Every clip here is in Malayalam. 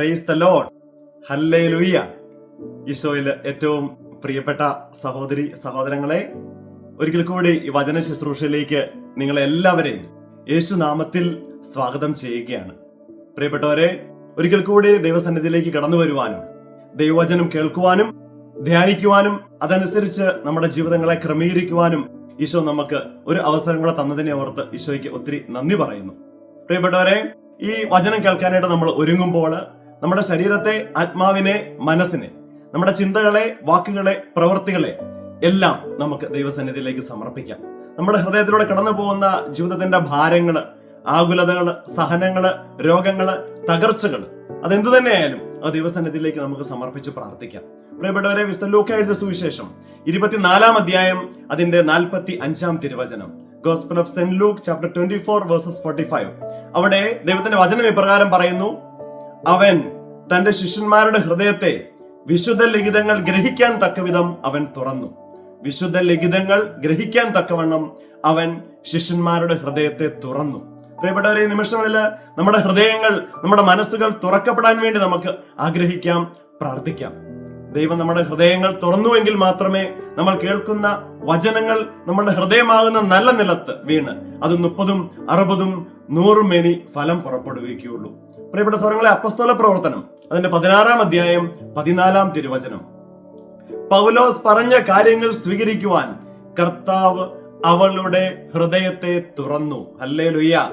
പ്രൈസ് ദ ലോഡ് ഹല്ലേ ലുയ്യ ഈശോയിൽ ഏറ്റവും പ്രിയപ്പെട്ട സഹോദരി സഹോദരങ്ങളെ ഒരിക്കൽ കൂടി ഈ വചന ശുശ്രൂഷയിലേക്ക് നിങ്ങളെ എല്ലാവരെയും യേശു നാമത്തിൽ സ്വാഗതം ചെയ്യുകയാണ്. പ്രിയപ്പെട്ടവരെ ഒരിക്കൽ കൂടി ദൈവസന്നിധിയിലേക്ക് കടന്നു വരുവാനും ദൈവവചനം കേൾക്കുവാനും ധ്യാനിക്കുവാനും അതനുസരിച്ച് നമ്മുടെ ജീവിതങ്ങളെ ക്രമീകരിക്കുവാനും ഈശോ നമുക്ക് ഒരു അവസരം കൂടെ തന്നതിനെ ഓർത്ത് ഈശോയ്ക്ക് ഒത്തിരി നന്ദി പറയുന്നു. പ്രിയപ്പെട്ടവരെ ഈ വചനം കേൾക്കാനായിട്ട് നമ്മൾ ഒരുങ്ങുമ്പോൾ നമ്മുടെ ശരീരത്തെ ആത്മാവിനെ മനസ്സിനെ നമ്മുടെ ചിന്തകളെ വാക്കുകളെ പ്രവൃത്തികളെ എല്ലാം നമുക്ക് ദൈവസന്നിധിയിലേക്ക് സമർപ്പിക്കാം. നമ്മുടെ ഹൃദയത്തിലൂടെ കടന്നു പോകുന്ന ജീവിതത്തിന്റെ ഭാരങ്ങൾ ആകുലതകൾ സഹനങ്ങൾ രോഗങ്ങൾ തകർച്ചകൾ അതെന്തു തന്നെയായാലും ആ ദൈവസന്നിധിയിലേക്ക് നമുക്ക് സമർപ്പിച്ച് പ്രാർത്ഥിക്കാം. പ്രിയപ്പെട്ടവരെ വിശുദ്ധ ലൂക്കായുടെ സുവിശേഷം ഇരുപത്തിനാലാം അധ്യായം അതിന്റെ നാൽപ്പത്തി അഞ്ചാം തിരുവചനം. Gospel of saint Luke chapter twenty four verses forty five അവിടെ ദൈവത്തിന്റെ വചനം ഇപ്രകാരം പറയുന്നു അവൻ തന്റെ ശിഷ്യന്മാരുടെ ഹൃദയത്തെ വിശുദ്ധ ലിഖിതങ്ങൾ ഗ്രഹിക്കാൻ തക്കവിധം അവൻ തുറന്നു. വിശുദ്ധ ലിഖിതങ്ങൾ ഗ്രഹിക്കാൻ തക്കവണ്ണം അവൻ ശിഷ്യന്മാരുടെ ഹൃദയത്തെ തുറന്നു. പ്രിയപ്പെട്ടവരെ നിമിഷങ്ങളിൽ നമ്മുടെ ഹൃദയങ്ങൾ നമ്മുടെ മനസ്സുകൾ തുറക്കപ്പെടാൻ വേണ്ടി നമുക്ക് ആഗ്രഹിക്കാം പ്രാർത്ഥിക്കാം. ദൈവം നമ്മുടെ ഹൃദയങ്ങൾ തുറന്നുവെങ്കിൽ മാത്രമേ നമ്മൾ കേൾക്കുന്ന വചനങ്ങൾ നമ്മുടെ ഹൃദയമാകുന്ന നല്ല നിലത്ത് വീണ് അത് മുപ്പതും അറുപതും നൂറും മേനി ഫലം പുറപ്പെടുവിക്കുകയുള്ളൂ. പ്രിയപ്പെട്ട സ്വരങ്ങളെ അപ്പസ്തോല പ്രവർത്തനം അതിന്റെ പതിനാറാം അധ്യായം പതിനാലാം തിരുവചനം. പൗലോസ് പറഞ്ഞ കാര്യങ്ങൾ സ്വീകരിക്കുവാൻ കർത്താവ് അവളുടെ ഹൃദയത്തെ തുറന്നു. അല്ലേ ലുയ്യ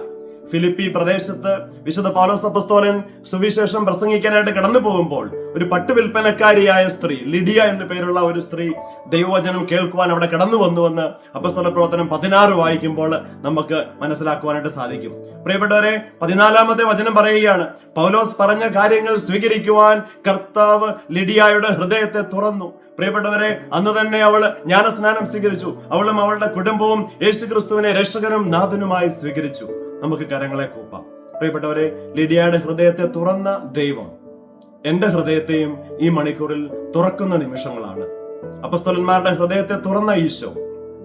ഫിലിപ്പി പ്രദേശത്ത് വിശുദ്ധ പൗലോസ് അപ്പസ്തോലൻ സുവിശേഷം പ്രസംഗിക്കാനായിട്ട് കടന്നു പോകുമ്പോൾ ഒരു പട്ടുവിൽപ്പനക്കാരിയായ സ്ത്രീ ലിഡിയ എന്നു പേരുള്ള ഒരു സ്ത്രീ ദൈവവചനം കേൾക്കുവാൻ അവിടെ കടന്നു വന്നുവെന്ന് അപ്പസ്തോല പ്രവർത്തനം പതിനാറ് വായിക്കുമ്പോൾ നമുക്ക് മനസ്സിലാക്കുവാനായിട്ട് സാധിക്കും. പ്രിയപ്പെട്ടവരെ പതിനാലാമത്തെ വചനം പറയുകയാണ് പൗലോസ് പറഞ്ഞ കാര്യങ്ങൾ സ്വീകരിക്കുവാൻ കർത്താവ് ലിഡിയായുടെ ഹൃദയത്തെ തുറന്നു. പ്രിയപ്പെട്ടവരെ അന്ന് തന്നെ അവൾ ജ്ഞാനസ്നാനം സ്വീകരിച്ചു. അവളും അവളുടെ കുടുംബവും യേശു ക്രിസ്തുവിനെ രക്ഷകനും നാഥനുമായി സ്വീകരിച്ചു. നമുക്ക് കരങ്ങളെ കൂപ്പാം. പ്രിയപ്പെട്ടവരെ ലിഡിയയുടെ ഹൃദയത്തെ തുറന്ന ദൈവം എന്റെ ഹൃദയത്തെയും ഈ മണിക്കൂറിൽ തുറക്കുന്ന നിമിഷങ്ങളാണ്. അപ്പസ്തലന്മാരുടെ ഹൃദയത്തെ തുറന്ന ഈശോ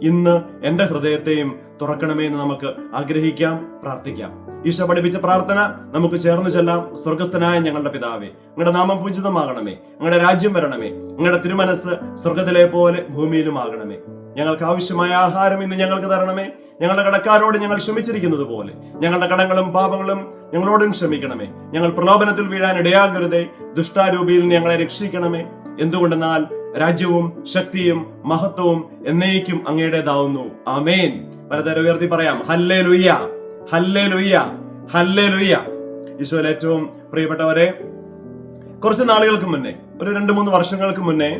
ഇന്ന് എന്റെ ഹൃദയത്തെയും തുറക്കണമേ എന്ന് നമുക്ക് ആഗ്രഹിക്കാം പ്രാർത്ഥിക്കാം. ഈശോ പഠിപ്പിച്ച പ്രാർത്ഥന നമുക്ക് ചേർന്ന് ചെല്ലാം. സ്വർഗസ്ഥനായ ഞങ്ങളുടെ പിതാവേ നിങ്ങളുടെ നാമം പൂജിതമാകണമേ നിങ്ങളുടെ രാജ്യം വരണമേ നിങ്ങളുടെ തിരുമനസ് സ്വർഗത്തിലെ പോലെ ഭൂമിയിലും ആകണമേ ഞങ്ങൾക്ക് ആവശ്യമായ ആഹാരം ഇന്ന് ഞങ്ങൾക്ക് തരണമേ. ഞങ്ങളുടെ കടക്കാരോട് ഞങ്ങൾ ക്ഷമിച്ചിരിക്കുന്നത് പോലെ. ഞങ്ങളുടെ കടങ്ങളും പാപങ്ങളും ഞങ്ങളോടും ക്ഷമിക്കണമേ. ഞങ്ങൾ പ്രലോഭനത്തിൽ വീഴാൻ ഇടയാകരുതേ. ദുഷ്ടാരൂപിയിൽ ഞങ്ങളെ രക്ഷിക്കണമേ. എന്തുകൊണ്ടെന്നാൽ രാജ്യവും ശക്തിയും മഹത്വവും എന്നേക്കും അങ്ങയുടേതാവുന്നു. ആമേൻ. പലതര ഉയർത്തി പറയാം. ഹല്ലേ ലുയ്യ ഹല്ലേ ലുയ്യ ഹല്ലേ ലുയ്യ ഈശോയിൽ ഏറ്റവും പ്രിയപ്പെട്ടവരെ കുറച്ച് നാളുകൾക്ക് മുന്നേ ഒരു രണ്ട് മൂന്ന് വർഷങ്ങൾക്ക് മുന്നേ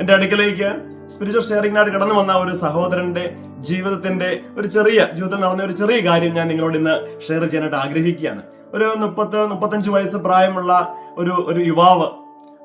എന്റെ അടുക്കലേക്ക് സ്പിരിച്വൽ ഷെയറിംഗിനായിട്ട് കടന്നു വന്ന ഒരു സഹോദരന്റെ ജീവിതത്തിന്റെ ഒരു ചെറിയ ജീവിതത്തിൽ നടന്ന ഒരു ചെറിയ കാര്യം ഞാൻ നിങ്ങളോട് ഇന്ന് ഷെയർ ചെയ്യാനായിട്ട് ആഗ്രഹിക്കുകയാണ്. ഒരു മുപ്പത്ത് മുപ്പത്തഞ്ച് വയസ്സ് പ്രായമുള്ള ഒരു ഒരു യുവാവ്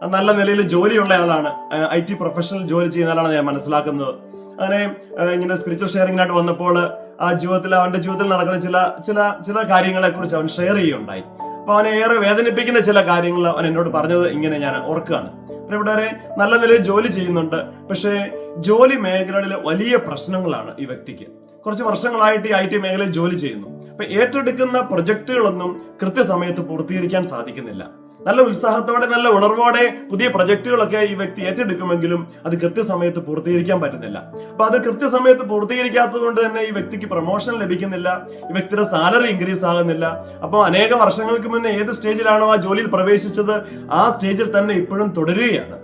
നല്ല നിലയിൽ ജോലിയുള്ള ആളാണ്. ഐ ടി പ്രൊഫഷണൽ ജോലി ചെയ്യുന്ന ആളാണ് ഞാൻ മനസ്സിലാക്കുന്നത്. അങ്ങനെ ഇങ്ങനെ സ്പിരിച്വൽ ഷെയറിങ്ങിനായിട്ട് വന്നപ്പോൾ ആ ജീവിതത്തിൽ അവന്റെ ജീവിതത്തിൽ നടക്കുന്ന ചില ചില ചില കാര്യങ്ങളെ കുറിച്ച് അവൻ ഷെയർ ചെയ്യുകയുണ്ടായി. അവനെ ഏറെ വേദനിപ്പിക്കുന്ന ചില കാര്യങ്ങൾ അവൻ എന്നോട് പറഞ്ഞത് ഇങ്ങനെ ഞാൻ ഓർക്കുകയാണ്. പ്രിയപ്പെട്ടവരെ നല്ല നിലയിൽ ജോലി ചെയ്യുന്നുണ്ട്. പക്ഷേ ജോലി മേഖലകളിൽ വലിയ പ്രശ്നങ്ങളാണ് ഈ വ്യക്തിക്ക്. കുറച്ച് വർഷങ്ങളായിട്ട് ഈ ഐ ടി മേഖലയിൽ ജോലി ചെയ്യുന്നു. അപ്പൊ ഏറ്റെടുക്കുന്ന പ്രൊജക്ടുകളൊന്നും കൃത്യസമയത്ത് പൂർത്തീകരിക്കാൻ സാധിക്കുന്നില്ല. നല്ല ഉത്സാഹത്തോടെ നല്ല ഉണർവോടെ പുതിയ പ്രൊജക്ടുകളൊക്കെ ഈ വ്യക്തി ഏറ്റെടുക്കുമെങ്കിലും അത് കൃത്യസമയത്ത് പൂർത്തീകരിക്കാൻ പറ്റുന്നില്ല. അപ്പൊ അത് കൃത്യസമയത്ത് പൂർത്തീകരിക്കാത്തത് കൊണ്ട് തന്നെ ഈ വ്യക്തിക്ക് പ്രൊമോഷൻ ലഭിക്കുന്നില്ല ഈ വ്യക്തിയുടെ സാലറി ഇൻക്രീസ് ആകുന്നില്ല. അപ്പോൾ അനേക വർഷങ്ങൾക്ക് മുന്നേ ഏത് സ്റ്റേജിലാണോ ആ ജോലിയിൽ പ്രവേശിച്ചത് ആ സ്റ്റേജിൽ തന്നെ ഇപ്പോഴും തുടരുകയാണ്.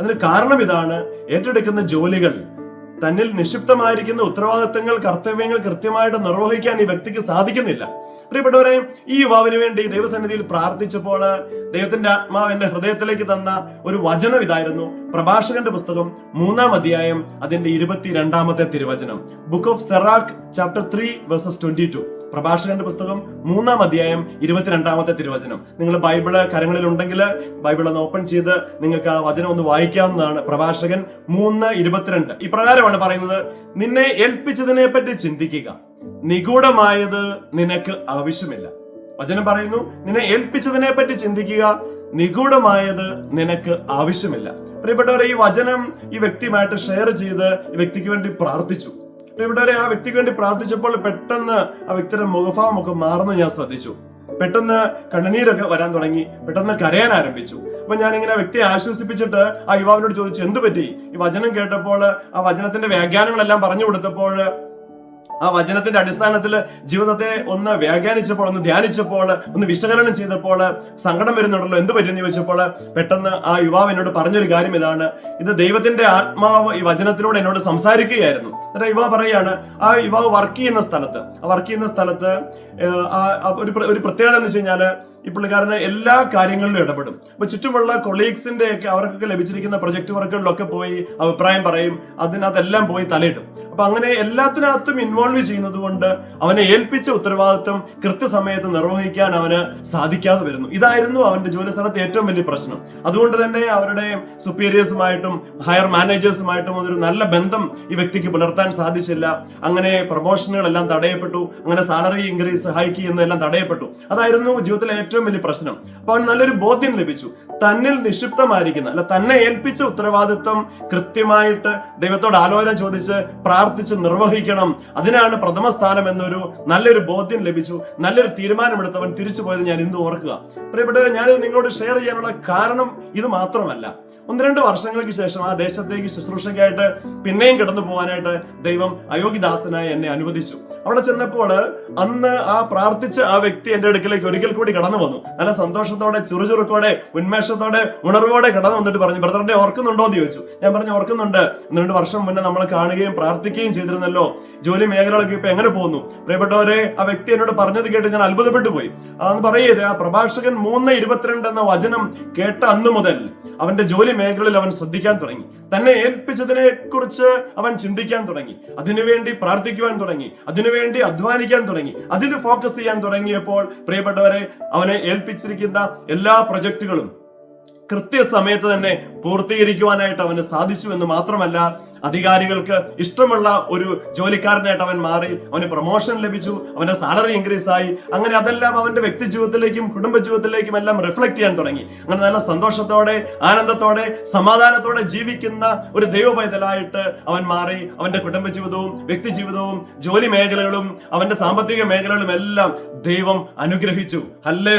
അതിന് കാരണം ഇതാണ് ഏറ്റെടുക്കുന്ന ജോലികൾ തന്നിൽ നിക്ഷിപ്തമായിരിക്കുന്ന ഉത്തരവാദിത്തങ്ങൾ കർത്തവ്യങ്ങൾ കൃത്യമായിട്ട് നിർവഹിക്കാൻ ഈ വ്യക്തിക്ക് സാധിക്കുന്നില്ല. പ്രിയപ്പെട്ടവരെ ഈ യുവാവിന് വേണ്ടി ദൈവസന്നിധിയിൽ പ്രാർത്ഥിച്ചപ്പോൾ ദൈവത്തിന്റെ ആത്മാവ് എന്റെ ഹൃദയത്തിലേക്ക് തന്ന ഒരു വചനം ഇതായിരുന്നു. പ്രഭാഷകന്റെ പുസ്തകം മൂന്നാം അധ്യായം അതിന്റെ ഇരുപത്തിരണ്ടാമത്തെ തിരുവചനം. Book of Sirach chapter three verses twenty two പ്രഭാഷകന്റെ പുസ്തകം മൂന്നാം അധ്യായം ഇരുപത്തിരണ്ടാമത്തെ തിരുവചനം. നിങ്ങൾ ബൈബിൾ കരങ്ങളിൽ ഉണ്ടെങ്കിൽ ബൈബിൾ ഒന്ന് ഓപ്പൺ ചെയ്ത് നിങ്ങൾക്ക് ആ വചനം ഒന്ന് വായിക്കാവുന്നതാണ്. പ്രഭാഷകൻ മൂന്ന് ഇരുപത്തിരണ്ട്. ഇപ്രകാരമാണ് പറയുന്നത് നിന്നെ ഏൽപ്പിച്ചതിനെ പറ്റി ചിന്തിക്കുക. നിഗൂഢമായത് നിനക്ക് ആവശ്യമില്ല. വചനം പറയുന്നു നിന്നെ ഏൽപ്പിച്ചതിനെ പറ്റി ചിന്തിക്കുക. നിഗൂഢമായത് നിനക്ക് ആവശ്യമില്ല. പ്രിയപ്പെട്ടവരെ ഈ വചനം ഈ വ്യക്തിയുമായിട്ട് ഷെയർ ചെയ്ത് ഈ വ്യക്തിക്ക് വേണ്ടി പ്രാർത്ഥിച്ചു. പ്രിയപ്പെട്ടവരെ ആ വ്യക്തിക്ക് വേണ്ടി പ്രാർത്ഥിച്ചപ്പോൾ പെട്ടെന്ന് ആ വ്യക്തിയുടെ മുഖഭാവം ഒക്കെ മാറുന്ന ഞാൻ ശ്രദ്ധിച്ചു. പെട്ടെന്ന് കണ്ണുനീരൊക്കെ വരാൻ തുടങ്ങി. പെട്ടെന്ന് കരയാൻ ആരംഭിച്ചു. അപ്പൊ ഞാൻ ഇങ്ങനെ വ്യക്തിയെ ആശ്വസിപ്പിച്ചിട്ട് ആ യുവാവിനോട് ചോദിച്ചു എന്ത് പറ്റി? ഈ വചനം കേട്ടപ്പോൾ ആ വചനത്തിന്റെ വ്യാഖ്യാനങ്ങളെല്ലാം പറഞ്ഞു കൊടുത്തപ്പോൾ ആ വചനത്തിന്റെ അടിസ്ഥാനത്തിൽ ജീവിതത്തെ ഒന്ന് വ്യാഖ്യാനിച്ചപ്പോൾ ഒന്ന് ധ്യാനിച്ചപ്പോൾ ഒന്ന് വിശകലനം ചെയ്തപ്പോൾ സങ്കടം വരുന്നുണ്ടല്ലോ എന്ത് പറ്റുന്ന ചോദിച്ചപ്പോൾ പെട്ടെന്ന് ആ യുവാവ് എന്നോട് പറഞ്ഞൊരു കാര്യം ഇതാണ്. ഇത് ദൈവത്തിന്റെ ആത്മാവ് ഈ വചനത്തിലൂടെ എന്നോട് സംസാരിക്കുകയായിരുന്നു. എന്നിട്ട് യുവാവ് പറയാണ് ആ യുവാവ് വർക്ക് ചെയ്യുന്ന സ്ഥലത്ത് ആ വർക്ക് ചെയ്യുന്ന സ്ഥലത്ത് ഒരു ഒരു പ്രത്യേകത എന്ന് വെച്ച് കഴിഞ്ഞാൽ ഈ പുള്ളിക്കാരന് എല്ലാ കാര്യങ്ങളിലും ഇടപെടും. അപ്പൊ ചുറ്റുമുള്ള കൊളീഗ്സിന്റെ ഒക്കെ അവർക്കൊക്കെ ലഭിച്ചിരിക്കുന്ന പ്രൊജക്ട് വർക്കുകളിലൊക്കെ പോയി അഭിപ്രായം പറയും അതിനകത്തെല്ലാം പോയി തലയിടും. അപ്പൊ അങ്ങനെ എല്ലാത്തിനകത്തും ഇൻവോൾവ് ചെയ്യുന്നത് കൊണ്ട് അവനെ ഏൽപ്പിച്ച ഉത്തരവാദിത്വം കൃത്യസമയത്ത് നിർവഹിക്കാൻ അവന് സാധിക്കാതെ വരുന്നു. ഇതായിരുന്നു അവന്റെ ജോലി സ്ഥലത്ത് ഏറ്റവും വലിയ പ്രശ്നം. അതുകൊണ്ട് തന്നെ അവരുടെ സുപ്പീരിയേഴ്സുമായിട്ടും ഹയർ മാനേജേഴ്സുമായിട്ടും അതൊരു നല്ല ബന്ധം ഈ വ്യക്തിക്ക് പുലർത്താൻ സാധിച്ചില്ല. അങ്ങനെ പ്രൊമോഷനുകളെല്ലാം തടയപ്പെട്ടു. അങ്ങനെ സാലറി ഇൻക്രീസ് ഹൈക്ക് ചെയ്യുന്നതെല്ലാം തടയപ്പെട്ടു. അതായിരുന്നു ജീവിതത്തിലെ ഏറ്റവും വലിയ പ്രശ്നം. അപ്പൊ അവന് നല്ലൊരു ബോധ്യം ലഭിച്ചു. തന്നിൽ നിക്ഷിപ്തമായിരിക്കുന്ന. അല്ല തന്നെ ഏൽപ്പിച്ച ഉത്തരവാദിത്വം കൃത്യമായിട്ട് ദൈവത്തോട് ആലോചന ചോദിച്ച് പ്രാർത്ഥിച്ച് നിർവഹിക്കണം. അതിനാണ് പ്രഥമ സ്ഥാനം എന്നൊരു നല്ലൊരു ബോധ്യം ലഭിച്ചു. നല്ലൊരു തീരുമാനമെടുത്തവൻ തിരിച്ചു പോയത് ഞാൻ ഇന്ന് ഓർക്കുക. പ്രിയപ്പെട്ടവരെ ഞാനിത് നിങ്ങളോട് ഷെയർ ചെയ്യാനുള്ള കാരണം ഇത് മാത്രമല്ല. ഒന്ന് രണ്ട് വർഷങ്ങൾക്ക് ശേഷം ആ ദേശത്തേക്ക് ശുശ്രൂഷയ്ക്കായിട്ട് പിന്നെയും കിടന്നു പോകാനായിട്ട് ദൈവം അയോഗ്യദാസനായി എന്നെ അനുവദിച്ചു. അവിടെ ചെന്നപ്പോൾ അന്ന് ആ പ്രാർത്ഥിച്ച ആ വ്യക്തി എന്റെ അടുക്കിലേക്ക് ഒരിക്കൽ കൂടി കടന്നു വന്നു. നല്ല സന്തോഷത്തോടെ ചുറുചുറുക്കോടെ ഉന്മേഷത്തോടെ ഉണർവോടെ കടന്നു വന്നിട്ട് പറഞ്ഞു ബ്രദറിനെ ഓർക്കുന്നുണ്ടോ എന്ന് ചോദിച്ചു. ഞാൻ പറഞ്ഞു ഓർക്കുന്നുണ്ട്. രണ്ട് വർഷം മുന്നേ നമ്മൾ കാണുകയും പ്രാർത്ഥിക്കുകയും ചെയ്തിരുന്നല്ലോ. ജോലി മേഖലകളൊക്കെ ഇപ്പൊ എങ്ങനെ പോകുന്നു? പ്രിയപ്പെട്ടവരെ ആ വ്യക്തി എന്നോട് പറഞ്ഞത് കേട്ട് ഞാൻ അത്ഭുതപ്പെട്ടു പോയി. അതെന്ന് പറയത് ആ പ്രഭാഷകൻ മൂന്ന് ഇരുപത്തിരണ്ട് എന്ന വചനം കേട്ട അന്ന് മുതൽ അവന്റെ ജോലി മേഖലയിൽ അവൻ ശ്രദ്ധിക്കാൻ തുടങ്ങി. തന്നെ ഏൽപ്പിച്ചതിനെ കുറിച്ച് അവൻ ചിന്തിക്കാൻ തുടങ്ങി. അതിനുവേണ്ടി പ്രാർത്ഥിക്കുവാൻ തുടങ്ങി. അതിനുവേണ്ടി അധ്വാനിക്കാൻ തുടങ്ങി. അതിന് ഫോക്കസ് ചെയ്യാൻ തുടങ്ങിയപ്പോൾ പ്രിയപ്പെട്ടവരെ അവനെ ഏൽപ്പിച്ചിരിക്കുന്ന എല്ലാ പ്രൊജക്ടുകളും കൃത്യസമയത്ത് തന്നെ പൂർത്തീകരിക്കുവാനായിട്ട് അവന് സാധിച്ചു എന്ന് മാത്രമല്ല അധികാരികൾക്ക് ഇഷ്ടമുള്ള ഒരു ജോലിക്കാരനായിട്ട് അവൻ മാറി അവന് പ്രൊമോഷൻ ലഭിച്ചു അവന്റെ സാലറി ഇൻക്രീസ് ആയി. അങ്ങനെ അതെല്ലാം അവന്റെ വ്യക്തി ജീവിതത്തിലേക്കും കുടുംബ ജീവിതത്തിലേക്കും എല്ലാം റിഫ്ലക്ട് ചെയ്യാൻ തുടങ്ങി. അങ്ങനെ നല്ല സന്തോഷത്തോടെ ആനന്ദത്തോടെ സമാധാനത്തോടെ ജീവിക്കുന്ന ഒരു ദൈവപൈതലായിട്ട് അവൻ മാറി. അവന്റെ കുടുംബ ജീവിതവും വ്യക്തി ജീവിതവും ജോലി മേഖലകളും അവന്റെ സാമ്പത്തിക മേഖലകളും എല്ലാം ദൈവം അനുഗ്രഹിച്ചു. ഹല്ലേ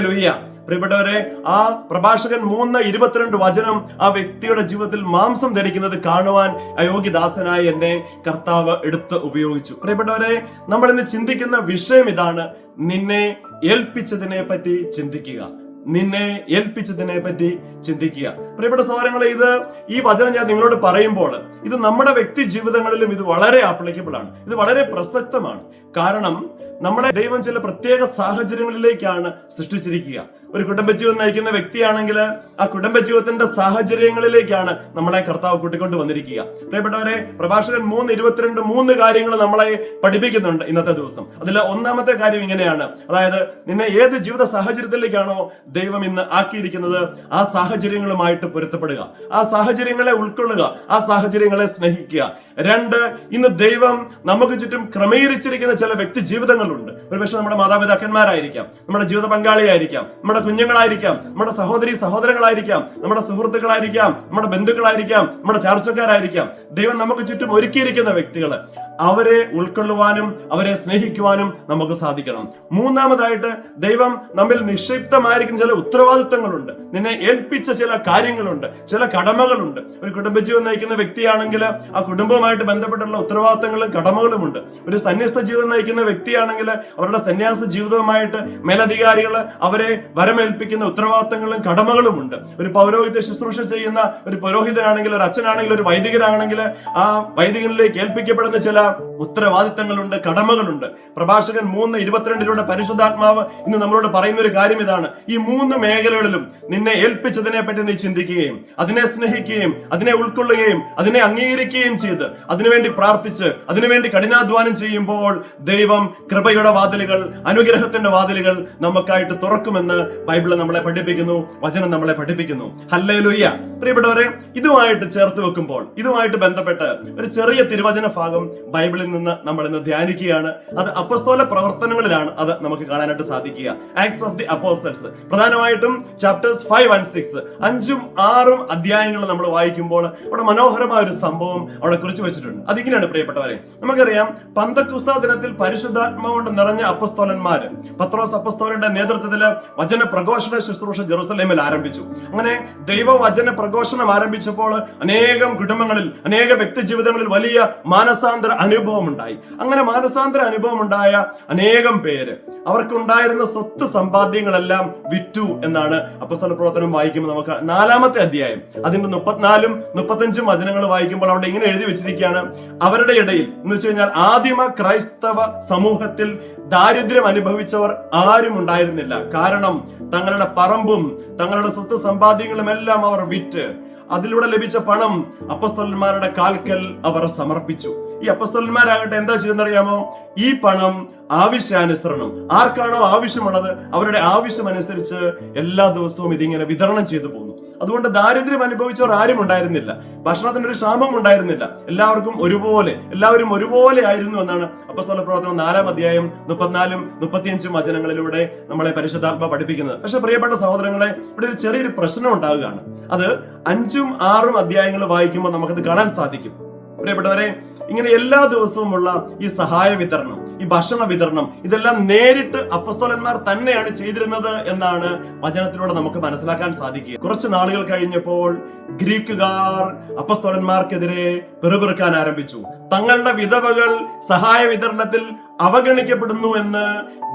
പ്രിയപ്പെട്ടവരെ ആ പ്രഭാഷകൻ മൂന്ന് ഇരുപത്തിരണ്ട് വചനം ആ വ്യക്തിയുടെ ജീവിതത്തിൽ മാംസം ധരിക്കുന്നത് കാണുവാൻ അയോഗ്യദാസനായി എന്നെ കർത്താവ് എടുത്ത് ഉപയോഗിച്ചു. പ്രിയപ്പെട്ടവരെ നമ്മൾ ഇന്ന് ചിന്തിക്കുന്ന വിഷയം ഇതാണ് നിന്നെ ഏൽപ്പിച്ചതിനെ പറ്റി ചിന്തിക്കുക. നിന്നെ ഏൽപ്പിച്ചതിനെ പറ്റി ചിന്തിക്കുക. പ്രിയപ്പെട്ട സഹോദരങ്ങളെ ഇത് ഈ വചനം ഞാൻ നിങ്ങളോട് പറയുമ്പോൾ ഇത് നമ്മുടെ വ്യക്തി ജീവിതങ്ങളിലും ഇത് വളരെ ആപ്ലിക്കബിൾ ആണ്. ഇത് വളരെ പ്രസക്തമാണ്. കാരണം നമ്മുടെ ദൈവം ചില പ്രത്യേക സാഹചര്യങ്ങളിലേക്കാണ് സൃഷ്ടിച്ചിരിക്കുക. ഒരു കുടുംബജീവിതം നയിക്കുന്ന വ്യക്തിയാണെങ്കിൽ ആ കുടുംബജീവിതത്തിന്റെ സാഹചര്യങ്ങളിലേക്കാണ് നമ്മളെ കർത്താവ് കൂട്ടിക്കൊണ്ട് വന്നിരിക്കുക. പ്രിയപ്പെട്ടവരെ പ്രഭാഷകൻ മൂന്ന് ഇരുപത്തിരണ്ട് മൂന്ന് കാര്യങ്ങൾ നമ്മളെ പഠിപ്പിക്കുന്നുണ്ട് ഇന്നത്തെ ദിവസം. അതിൽ ഒന്നാമത്തെ കാര്യം ഇങ്ങനെയാണ്. അതായത് നിന്നെ ഏത് ജീവിത സാഹചര്യത്തിലേക്കാണോ ദൈവം ഇന്ന് ആക്കിയിരിക്കുന്നത് ആ സാഹചര്യങ്ങളുമായിട്ട് പൊരുത്തപ്പെടുക. ആ സാഹചര്യങ്ങളെ ഉൾക്കൊള്ളുക ആ സാഹചര്യങ്ങളെ സ്നേഹിക്കുക. രണ്ട് ഇന്ന് ദൈവം നമുക്ക് ചുറ്റും ക്രമീകരിച്ചിരിക്കുന്ന ചില വ്യക്തി ജീവിതങ്ങളുണ്ട്. ഒരുപക്ഷെ നമ്മുടെ മാതാപിതാക്കന്മാരായിരിക്കാം നമ്മുടെ ജീവിത പങ്കാളിയായിരിക്കാം നമ്മുടെ കുഞ്ഞുങ്ങളായിരിക്കാം നമ്മുടെ സഹോദരി സഹോദരങ്ങളായിരിക്കാം നമ്മുടെ സുഹൃത്തുക്കളായിരിക്കാം നമ്മുടെ ബന്ധുക്കളായിരിക്കാം നമ്മുടെ ചാർച്ചക്കാരായിരിക്കാം. ദൈവം നമുക്ക് ചുറ്റും ഒരുക്കിയിരിക്കുന്ന വ്യക്തികൾ അവരെ ഉൾക്കൊള്ളുവാനും അവരെ സ്നേഹിക്കുവാനും നമുക്ക് സാധിക്കണം. മൂന്നാമതായിട്ട് ദൈവം നമ്മിൽ നിക്ഷിപ്തമായിരിക്കുന്ന ചില ഉത്തരവാദിത്തങ്ങളുണ്ട്. നിന്നെ ഏൽപ്പിച്ച ചില കാര്യങ്ങളുണ്ട്. ചില കടമകളുണ്ട്. ഒരു കുടുംബജീവൻ നയിക്കുന്ന വ്യക്തിയാണെങ്കിൽ ആ കുടുംബവുമായിട്ട് ബന്ധപ്പെട്ടുള്ള ഉത്തരവാദിത്തങ്ങളും കടമകളുമുണ്ട്. ഒരു സന്യസ്ത ജീവിതം നയിക്കുന്ന വ്യക്തിയാണെങ്കിൽ അവരുടെ സന്യാസ ജീവിതവുമായിട്ട് മേലധികാരികൾ അവരെ വരമേൽപ്പിക്കുന്ന ഉത്തരവാദിത്തങ്ങളും കടമകളുമുണ്ട്. ഒരു പൗരോഹിത ശുശ്രൂഷ ചെയ്യുന്ന ഒരു പുരോഹിതനാണെങ്കിൽ ഒരു അച്ഛനാണെങ്കിൽ ഒരു വൈദികനാണെങ്കിൽ ആ വൈദികനിലേക്ക് ഏൽപ്പിക്കപ്പെടുന്ന ചില ഉത്തരവാദിത്തങ്ങളുണ്ട് കടമകളുണ്ട്. പ്രഭാഷകൻ മൂന്ന് ഇരുപത്തിരണ്ടിലൂടെ പരിശുദ്ധാത്മാവ് ഇന്ന് നമ്മളോട് പറയുന്ന ഒരു കാര്യം ഇതാണ്. ഈ മൂന്ന് മേഖലകളിലും നിന്നെ ഏൽപ്പിച്ചതിനെ പറ്റി നീ ചിന്തിക്കുകയും അതിനെ സ്നേഹിക്കുകയും അതിനെ ഉൾക്കൊള്ളുകയും അതിനെ അംഗീകരിക്കുകയും ചെയ്ത് അതിനുവേണ്ടി പ്രാർത്ഥിച്ച് അതിനുവേണ്ടി കഠിനാധ്വാനം ചെയ്യുമ്പോൾ ദൈവം കൃപയുടെ വാതിലുകൾ അനുഗ്രഹത്തിന്റെ വാതിലുകൾ നമുക്കായിട്ട് തുറക്കുമെന്ന് ബൈബിൾ നമ്മളെ പഠിപ്പിക്കുന്നു വചനം നമ്മളെ പഠിപ്പിക്കുന്നു. ഹല്ലേലൂയ്യ. പ്രിയപ്പെട്ടവരെ ഇതുമായിട്ട് ചേർത്ത് വെക്കുമ്പോൾ ഇതുമായിട്ട് ബന്ധപ്പെട്ട് ഒരു ചെറിയ തിരുവചന ഭാഗം ബൈബിളിൽ നിന്ന് നമ്മൾ ഇന്ന് ധ്യാനിക്കുകയാണ്. അത് അപ്പസ്തോല പ്രവർത്തനങ്ങളിലാണ് അത് നമുക്ക് കാണാനായിട്ട് സാധിക്കുക. ആക്ട്സ് ഓഫ് ദി അപ്പോസ്റ്റൽസ് പ്രധാനമായിട്ടും ചാപ്റ്റേഴ്സ് ഫൈവ് ആൻഡ് സിക്സ് അഞ്ചും ആറും അധ്യായങ്ങൾ നമ്മൾ വായിക്കുമ്പോൾ അവിടെ മനോഹരമായ ഒരു സംഭവം അവിടെ കുറിച്ച് വെച്ചിട്ടുണ്ട്. അതിങ്ങനെയാണ് പ്രിയപ്പെട്ടവരെ. നമുക്കറിയാം പന്തക്കുസ്ത ദിനത്തിൽ പരിശുദ്ധാത്മ കൊണ്ട് നിറഞ്ഞ അപ്പസ്തോലന്മാര് പത്രോസ് അപ്പസ്തോലന്റെ നേതൃത്വത്തിൽ വചന പ്രഘോഷണ ശുശ്രൂഷ ജെറുസലേമിൽ ആരംഭിച്ചു. അങ്ങനെ ദൈവവചന പ്രഘോഷണം ആരംഭിച്ചപ്പോൾ അനേകം കുടുംബങ്ങളിൽ അനേക വ്യക്തി ജീവിതങ്ങളിൽ വലിയ മാനസാന്തര അനുഭവം ഉണ്ടായി അങ്ങനെ മാനസാന്തര അനുഭവം ഉണ്ടായ അനേകം പേര് അവർക്കുണ്ടായിരുന്ന സ്വത്ത് സമ്പാദ്യങ്ങളെല്ലാം വിറ്റു എന്നാണ് അപ്പസ്തല പ്രവർത്തനം വായിക്കുമ്പോൾ നമുക്ക് നാലാമത്തെ അധ്യായം അതിന്റെ മുപ്പത്തിനാലും മുപ്പത്തഞ്ചും വചനങ്ങൾ വായിക്കുമ്പോൾ അവിടെ ഇങ്ങനെ എഴുതി വെച്ചിരിക്കുകയാണ്. അവരുടെ ഇടയിൽ എന്ന് വെച്ച് കഴിഞ്ഞാൽ ആദിമ ക്രൈസ്തവ സമൂഹത്തിൽ ദാരിദ്ര്യം അനുഭവിച്ചവർ ആരും ഉണ്ടായിരുന്നില്ല. കാരണം തങ്ങളുടെ പറമ്പും തങ്ങളുടെ സ്വത്ത് സമ്പാദ്യങ്ങളും എല്ലാം അവർ വിറ്റ്. അതിലൂടെ ലഭിച്ച പണം അപ്പസ്തോലന്മാരുടെ കാൽക്കൽ അവർ സമർപ്പിച്ചു. ഈ അപ്പസ്തലന്മാരാകട്ടെ എന്താ ചെയ്യുന്നറിയാമോ ഈ പണം ആവശ്യാനുസരണം. ആർക്കാണോ ആവശ്യമുള്ളത് അവരുടെ ആവശ്യം അനുസരിച്ച് എല്ലാ ദിവസവും ഇതിങ്ങനെ വിതരണം ചെയ്തു പോകുന്നു. അതുകൊണ്ട് ദാരിദ്ര്യം അനുഭവിച്ചവർ ആരും ഉണ്ടായിരുന്നില്ല. ഭക്ഷണത്തിന് ഒരു ക്ഷാമം ഉണ്ടായിരുന്നില്ല. എല്ലാവർക്കും ഒരുപോലെ എല്ലാവരും ഒരുപോലെ ആയിരുന്നു എന്നാണ് അപ്പസ്തല പ്രവർത്തനം നാലാം അധ്യായം മുപ്പത്തിനാലും മുപ്പത്തിയഞ്ചും വചനങ്ങളിലൂടെ നമ്മളെ പരിശുദ്ധാത്മ പഠിപ്പിക്കുന്നത്. പക്ഷെ പ്രിയപ്പെട്ട സഹോദരങ്ങളെ ഇവിടെ ഒരു ചെറിയൊരു പ്രശ്നം ഉണ്ടാവുകയാണ്. അത് അഞ്ചും ആറും അധ്യായങ്ങൾ വായിക്കുമ്പോൾ നമുക്കത് കാണാൻ സാധിക്കും. പ്രിയപ്പെട്ടവരെ ഇങ്ങനെ എല്ലാ ദിവസവുമുള്ള ഈ സഹായ വിതരണം ഈ ഭക്ഷണ വിതരണം ഇതെല്ലാം നേരിട്ട് അപ്പസ്തോലന്മാർ തന്നെയാണ് ചെയ്തിരുന്നത് എന്നാണ് വചനത്തിലൂടെ നമുക്ക് മനസ്സിലാക്കാൻ സാധിക്കുക. കുറച്ച് നാളുകൾ കഴിഞ്ഞപ്പോൾ ഗ്രീക്കുകാർ അപ്പസ്തോലന്മാർക്കെതിരെ പെറുപെറുക്കാൻ ആരംഭിച്ചു. തങ്ങളുടെ വിധവകൾ സഹായ വിതരണത്തിൽ അവഗണിക്കപ്പെടുന്നു എന്ന്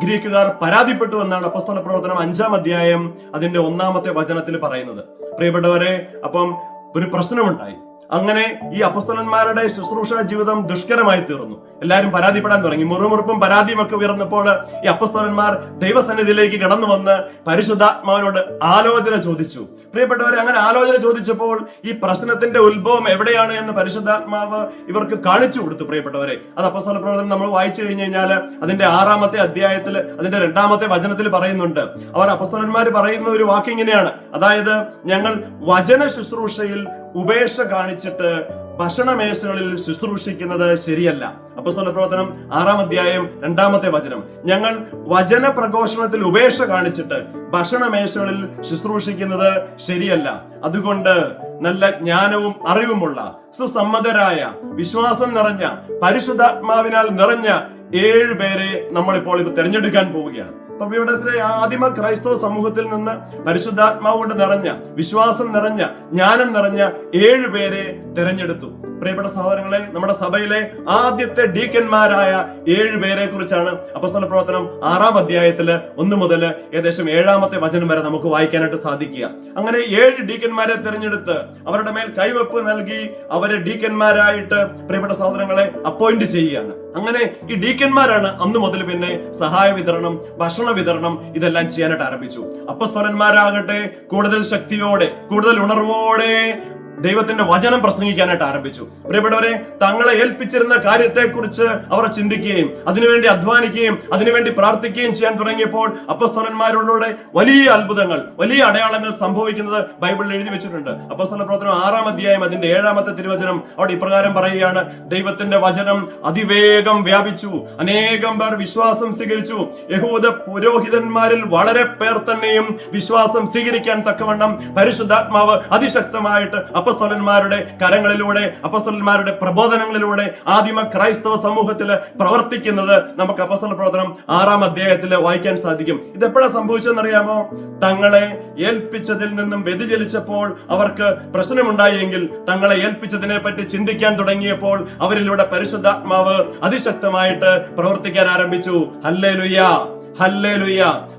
ഗ്രീക്കുകാർ പരാതിപ്പെട്ടു എന്നാണ് അപ്പസ്തോല പ്രവർത്തനം അഞ്ചാം അധ്യായം അതിന്റെ ഒന്നാമത്തെ വചനത്തിൽ പറയുന്നത്. പ്രിയപ്പെട്ടവരെ അപ്പം ഒരു പ്രശ്നമുണ്ടായി. അങ്ങനെ ഈ അപസ്തലന്മാരുടെ ശുശ്രൂഷ ജീവിതം ദുഷ്കരമായി തീർന്നു. എല്ലാവരും പരാതിപ്പെടാൻ തുടങ്ങി. മുറുമുറുപ്പും പരാതിയും ഒക്കെ ഉയർന്നപ്പോൾ ഈ അപ്പസ്തലന്മാർ ദൈവസന്നിധിയിലേക്ക് കടന്നു വന്ന് പരിശുദ്ധാത്മാവിനോട് ആലോചന ചോദിച്ചു. പ്രിയപ്പെട്ടവരെ അങ്ങനെ ആലോചന ചോദിച്ചപ്പോൾ ഈ പ്രശ്നത്തിന്റെ ഉത്ഭവം എവിടെയാണ് എന്ന് പരിശുദ്ധാത്മാവ് ഇവർക്ക് കാണിച്ചു കൊടുത്തു പ്രിയപ്പെട്ടവരെ. അത് അപ്പസ്തല പ്രവർത്തനം നമ്മൾ വായിച്ചു കഴിഞ്ഞു കഴിഞ്ഞാൽ അതിന്റെ ആറാമത്തെ അധ്യായത്തിൽ അതിന്റെ രണ്ടാമത്തെ വചനത്തിൽ പറയുന്നുണ്ട്. അവർ അപ്പസ്തലന്മാർ പറയുന്ന ഒരു വാക്ക് ഇങ്ങനെയാണ്. അതായത് ഞങ്ങൾ വചന ശുശ്രൂഷയിൽ ഉപേക്ഷ കാണിച്ചിട്ട് ഭക്ഷണമേശകളിൽ ശുശ്രൂഷിക്കുന്നത് ശരിയല്ല. അപ്പസ്തല പ്രവർത്തനം ആറാം അധ്യായം രണ്ടാമത്തെ വചനം. ഞങ്ങൾ വചന പ്രഘോഷണത്തിൽ ഉപേക്ഷ കാണിച്ചിട്ട് ഭക്ഷണമേശകളിൽ ശുശ്രൂഷിക്കുന്നത് ശരിയല്ല. അതുകൊണ്ട് നല്ല ജ്ഞാനവും അറിവുമുള്ള സുസമ്മതരായ വിശ്വാസം നിറഞ്ഞ പരിശുദ്ധാത്മാവിനാൽ നിറഞ്ഞ ഏഴ് പേരെ നമ്മളിപ്പോൾ ഇപ്പോൾ തിരഞ്ഞെടുക്കാൻ പോവുകയാണ്. ഇവിടെ ആദിമ ക്രൈസ്തവ സമൂഹത്തിൽ നിന്ന് പരിശുദ്ധാത്മാവ് കൊണ്ട് നിറഞ്ഞ വിശ്വാസം നിറഞ്ഞ ജ്ഞാനം നിറഞ്ഞ ഏഴ് പേരെ തിരഞ്ഞെടുത്തു. പ്രിയപ്പെട്ട സഹോദരങ്ങളെ നമ്മുടെ സഭയിലെ ആദ്യത്തെ ഡീക്കന്മാരായ ഏഴ് പേരെ കുറിച്ചാണ് അപ്പസ്തല പ്രവർത്തനം ആറാം അധ്യായത്തിൽ ഒന്ന് മുതൽ ഏകദേശം ഏഴാമത്തെ വചനം വരെ നമുക്ക് വായിക്കാനായിട്ട് സാധിക്കുക. അങ്ങനെ ഏഴ് ഡീക്കന്മാരെ തിരഞ്ഞെടുത്ത് അവരുടെ മേൽ കൈവെപ്പ് നൽകി അവരെ ഡീക്കന്മാരായിട്ട് പ്രിയപ്പെട്ട സഹോദരങ്ങളെ അപ്പോയിന്റ് ചെയ്യുകയാണ്. അങ്ങനെ ഈ ഡീക്കന്മാരാണ് അന്ന് മുതൽ പിന്നെ സഹായ വിതരണം ഭക്ഷണ വിതരണം ഇതെല്ലാം ചെയ്യാനായിട്ട് ആരംഭിച്ചു. അപ്പസ്തോലന്മാരാകട്ടെ കൂടുതൽ ശക്തിയോടെ കൂടുതൽ ഉണർവോടെ ദൈവത്തിന്റെ വചനം പ്രസംഗിക്കാനായിട്ട് ആരംഭിച്ചു. പ്രിയപ്പെട്ടവരെ തങ്ങളെ ഏൽപ്പിച്ചിരുന്ന കാര്യത്തെക്കുറിച്ച് അവർ ചിന്തിക്കുകയും അതിനുവേണ്ടി അധ്വാനിക്കുകയും അതിനുവേണ്ടി പ്രാർത്ഥിക്കുകയും ചെയ്യാൻ തുടങ്ങിയപ്പോൾ അപ്പസ്തോലന്മാരുടെ വലിയ അത്ഭുതങ്ങൾ വലിയ അടയാളങ്ങൾ സംഭവിക്കുന്നത് ബൈബിളിൽ എഴുതി വെച്ചിട്ടുണ്ട്. അപ്പസ്തോല പ്രവർത്തനം ആറാം അധ്യായം അതിന്റെ ഏഴാമത്തെ തിരുവചനം അവിടെ ഇപ്രകാരം പറയുകയാണ്. ദൈവത്തിന്റെ വചനം അതിവേഗം വ്യാപിച്ചു. അനേകം പേർ വിശ്വാസം സ്വീകരിച്ചു. യഹൂദ പുരോഹിതന്മാരിൽ വളരെ പേർ തന്നെയും വിശ്വാസം സ്വീകരിക്കാൻ തക്കവണ്ണം പരിശുദ്ധാത്മാവ് അതിശക്തമായിട്ട് അപ്പസ്തോലന്മാരുടെ കരങ്ങളിലൂടെ അപ്പസ്തോലന്മാരുടെ പ്രബോധനങ്ങളിലൂടെ ആദിമ ക്രൈസ്തവ സമൂഹത്തിൽ പ്രവർത്തിക്കുന്നത് നമുക്ക് അപ്പസ്തോല പ്രവർത്തനം ആറാം അധ്യായത്തിൽ വായിക്കാൻ സാധിക്കും. ഇത് എപ്പോഴാണ് സംഭവിച്ചതെന്നറിയാമോ? തങ്ങളെ ഏൽപ്പിച്ചതിൽ നിന്നും വ്യതിചലിച്ചപ്പോൾ അവർക്ക് പ്രശ്നമുണ്ടായെങ്കിൽ തങ്ങളെ ഏൽപ്പിച്ചതിനെ പറ്റി ചിന്തിക്കാൻ തുടങ്ങിയപ്പോൾ അവരിലൂടെ പരിശുദ്ധാത്മാവ് അതിശക്തമായിട്ട് പ്രവർത്തിക്കാൻ ആരംഭിച്ചു. ഹല്ലേ